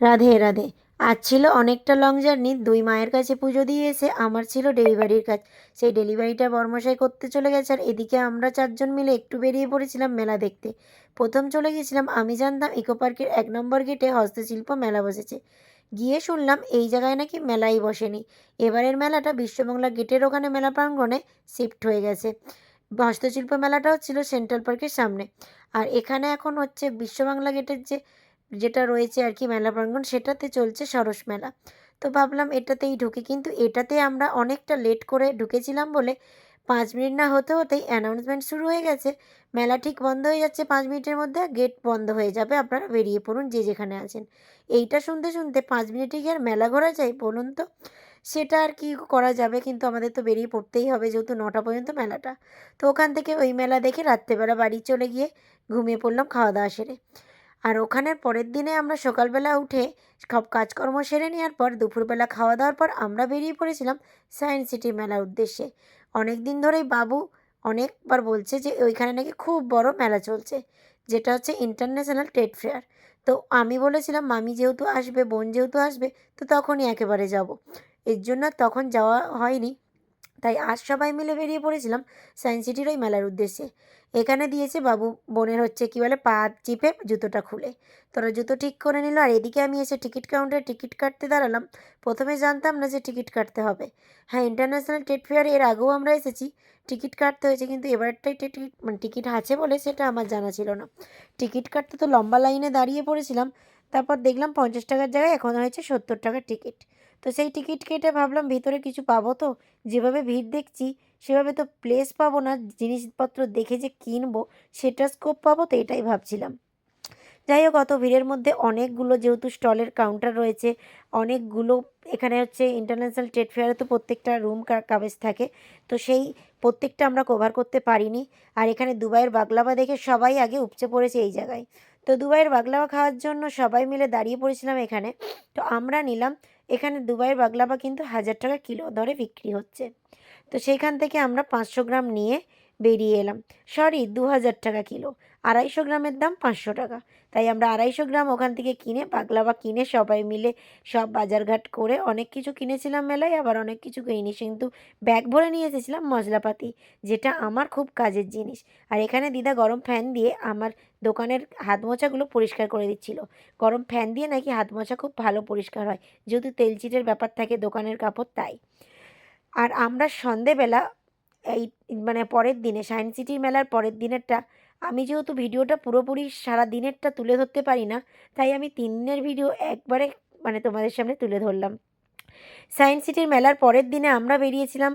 রাধে রাধে। আজ ছিল অনেকটা লং জার্নি, দুই মায়ের কাছে পুজো দিয়ে এসে আমার ছিল ডেলিভারির কাজ। সেই ডেলিভারিটা বর্মশাই করতে চলে গেছে আর এদিকে আমরা চারজন মিলে একটু বেরিয়ে পড়েছিলাম মেলা দেখতে। প্রথম চলে গেছিলাম আমি জানতাম ইকো পার্কের এক নম্বর গেটে হস্তশিল্প মেলা বসেছে। গিয়ে শুনলাম এই জায়গায় নাকি মেলাই বসেনি। এবারের মেলাটা বিশ্ববাংলা গেটের ওখানে মেলা প্রাঙ্গণে শিফট হয়ে গেছে। হস্তশিল্প মেলাটা হচ্ছিল সেন্ট্রাল পার্কের সামনে। আর এখানে এখন হচ্ছে বিশ্ববাংলা গেটের যে যেটা রয়েছে আর কি মেলা প্রাঙ্গণ, সেটাতে চলছে সরস মেলা। তো ভাবলাম এটাতেই ঢুকি, কিন্তু এটাতে আমরা অনেকটা লেট করে ঢুকেছিলাম বলে পাঁচ মিনিট না হতে হতেই অ্যানাউন্সমেন্ট শুরু হয়ে গেছে। মেলা ঠিক বন্ধ হয়ে যাচ্ছে পাঁচ মিনিটের মধ্যে গেট বন্ধ হয়ে যাবে, আপনারা বেরিয়ে পড়ুন যে যেখানে আছেন। এইটা শুনতে শুনতে পাঁচ মিনিটে কি আর মেলা ঘোরা যায় বলুন তো? সেটা আর কি করা যাবে, কিন্তু আমাদের তো বেরিয়ে পড়তেই হবে যেহেতু নটা পর্যন্ত মেলাটা। তো ওখান থেকে ওই মেলা দেখে রাত্রেবেলা বাড়ি চলে গিয়ে ঘুমিয়ে পড়লাম খাওয়া দাওয়া সেরে। আর ওখানের পরের দিনে আমরা সকালবেলা উঠে সব কাজকর্ম সেরে নেওয়ার পর দুপুরবেলা খাওয়া দাওয়ার পর আমরা বেরিয়ে পড়েছিলাম সায়েন্স সিটি মেলার উদ্দেশ্যে। অনেক দিন ধরেই বাবু অনেকবার বলছে যে ওইখানে নাকি খুব বড় মেলা চলছে, যেটা হচ্ছে ইন্টারন্যাশনাল ট্রেড ফেয়ার তো আমি বলেছিলাম, মামি যেহেতু আসবে, বোন যেহেতু আসবে, তো তখনই একেবারে যাব। এর জন্য তখন যাওয়া হয়নি। তাই আজ সবাই মিলে বেরিয়ে পড়েছিলাম সায়েন্স সিটির ওই মেলার উদ্দেশ্যে। এখানে দিয়েছে বাবু, বোনের হচ্ছে কী বলে, পা চিপে জুতোটা খুলে। তোরা জুতো ঠিক করে নিল আর এদিকে আমি এসে টিকিট কাউন্টারে টিকিট কাটতে দাঁড়ালাম। প্রথমে জানতাম না যে টিকিট কাটতে হবে। হ্যাঁ ইন্টারন্যাশনাল ট্রেড ফেয়ার এর আগেও আমরা এসেছি। টিকিট কাটতে হয়েছে কিন্তু এবারটাই টিকিট মানে টিকিট আছে বলে সেটা আমার জানা ছিল না। টিকিট কাটতে তো লম্বা লাইনে দাঁড়িয়ে পড়েছিলাম। তারপর দেখলাম পঞ্চাশ টাকার জায়গায় এখন হয়েছে সত্তর টাকার টিকিট। তো সেই টিকিট কেটে ভাবলাম ভিতরে কিছু পাবো তো। যেভাবে ভিড় দেখছি, সেভাবে তো প্লেস পাবো না। জিনিসপত্র দেখে যে কিনবো, সেটা স্কোপ পাবো তো এটাই ভাবছিলাম। যাই হোক, অত ভিড়ের মধ্যে অনেকগুলো যেহেতু স্টলের কাউন্টার রয়েছে, অনেকগুলো এখানে হচ্ছে ইন্টারন্যাশনাল ট্রেড ফেয়ারে তো প্রত্যেকটা রুম কাবেজ থাকে। তো সেই প্রত্যেকটা আমরা কভার করতে পারিনি। আর এখানে দুবাইয়ের বাগলাবা দেখে সবাই আগে উপচে পড়েছে এই জায়গায়। তো দুবাইয়ের বাগলাবা খাওয়ার জন্য সবাই মিলে দাঁড়িয়ে পড়েছিলাম এখানে। তো আমরা নিলাম, এখানে দুবাইয়ের বাগলাবা কিন্তু হাজার টাকা কিলো দরে বিক্রি হচ্ছে। তো সেইখান থেকে আমরা পাঁচশো গ্রাম নিয়ে বেরিয়ে এলাম। সরি দু হাজার টাকা কিলো। আড়াইশো গ্রামের দাম পাঁচশো টাকা। তাই আমরা আড়াইশো গ্রাম ওখান থেকে কিনে বাগলাবা কিনে সবাই মিলে সব বাজারঘাট করে অনেক কিছু কিনেছিলাম মেলায়, আবার অনেক কিছু কিনি কিন্তু ব্যাগ ভরে নিয়ে এসেছিলাম মশলাপাতি, যেটা আমার খুব কাজের জিনিস। আর এখানে দিদা গরম ফ্যান দিয়ে আমার দোকানের হাত মোছাগুলো পরিষ্কার করে দিচ্ছিল। গরম ফ্যান দিয়ে নাকি হাত মোছা খুব ভালো পরিষ্কার হয়, যেহেতু তেলচিটের ব্যাপার থাকে দোকানের কাপড়, তাই। আর আমরা সন্ধেবেলা এই মানে পরের দিনে সায়েন্স সিটির মেলার পরের দিনেরটা, আমি যেহেতু ভিডিওটা পুরোপুরি সারা দিনেরটা তুলে ধরতে পারি না, তাই আমি তিন দিনের ভিডিও একবারে মানে তোমাদের সামনে তুলে ধরলাম। সায়েন্স সিটির মেলার পরের দিনে আমরা বেরিয়েছিলাম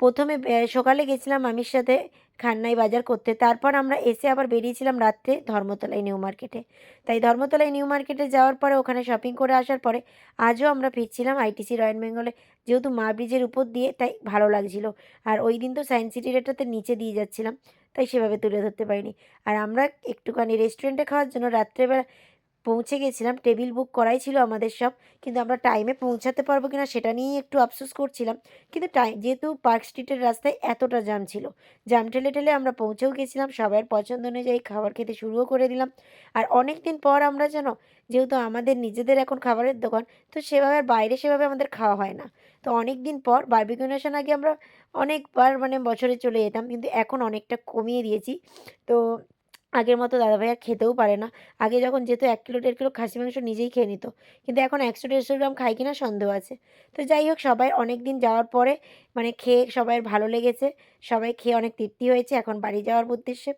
প্রথমে সকালে গেছিলাম মামির সাথে খান্নাই বাজার করতে। তারপর আমরা এসে আবার বেরিয়েছিলাম রাত্রে ধর্মতলায় নিউ মার্কেটে। তাই ধর্মতলায় নিউ মার্কেটে যাওয়ার পরে, ওখানে শপিং করে আসার পরে আজও আমরা ফিরছিলাম আইটিসি রয়্যাল বেঙ্গলে যেহেতু মা ব্রিজের উপর দিয়ে তাই ভালো লাগছিল। আর ওই দিন তো সায়েন্স সিটির এটাতে নিচে দিয়ে যাচ্ছিলাম, তাই সেভাবে তুলে ধরতে পারিনি। আর আমরা একটুখানি রেস্টুরেন্টে খাওয়ার জন্য রাত্রেবেলা পৌঁছে গেছিলাম, টেবিল বুক করাই ছিল আমাদের সব, কিন্তু আমরা টাইমে পৌঁছাতে পারব কিনা সেটা নিয়েই একটু আফসোস করছিলাম। কিন্তু টাইম যেহেতু পার্ক স্ট্রিটের রাস্তায় এতটা জাম ছিল জাম ঠেলে ঠেলে আমরা পৌঁছেও গেছিলাম সবার পছন্দ অনুযায়ী খাবার খেতে শুরুও করে দিলাম। আর অনেক দিন পর আমরা যেন, যেহেতু আমাদের নিজেদের এখন খাবারের দোকান, তো সেভাবে আর বাইরে সেভাবে আমাদের খাওয়া হয় না। তো অনেক দিন পর বার্বিকিউনেশন আগে আমরা অনেকবার মানে বছরে চলে যেতাম, কিন্তু এখন অনেকটা কমিয়ে দিয়েছি। তো আগের মতো দাদাভাই আর খেতেও পারে না। আগে যখন যেত এক কিলো, দেড় কিলো খাসি মাংস নিজেই খেয়ে নিত। কিন্তু এখন একশো, দেড়শো গ্রাম খাই কিনা সন্দেহ আছে। তো যাই হোক, সবাই অনেক দিন যাওয়ার পরে মানে খেয়ে সবাই ভালো লেগেছে। সবাই খেয়ে অনেক তৃপ্তি হয়েছে। এখন বাড়ি যাওয়ার উদ্দেশ্যে।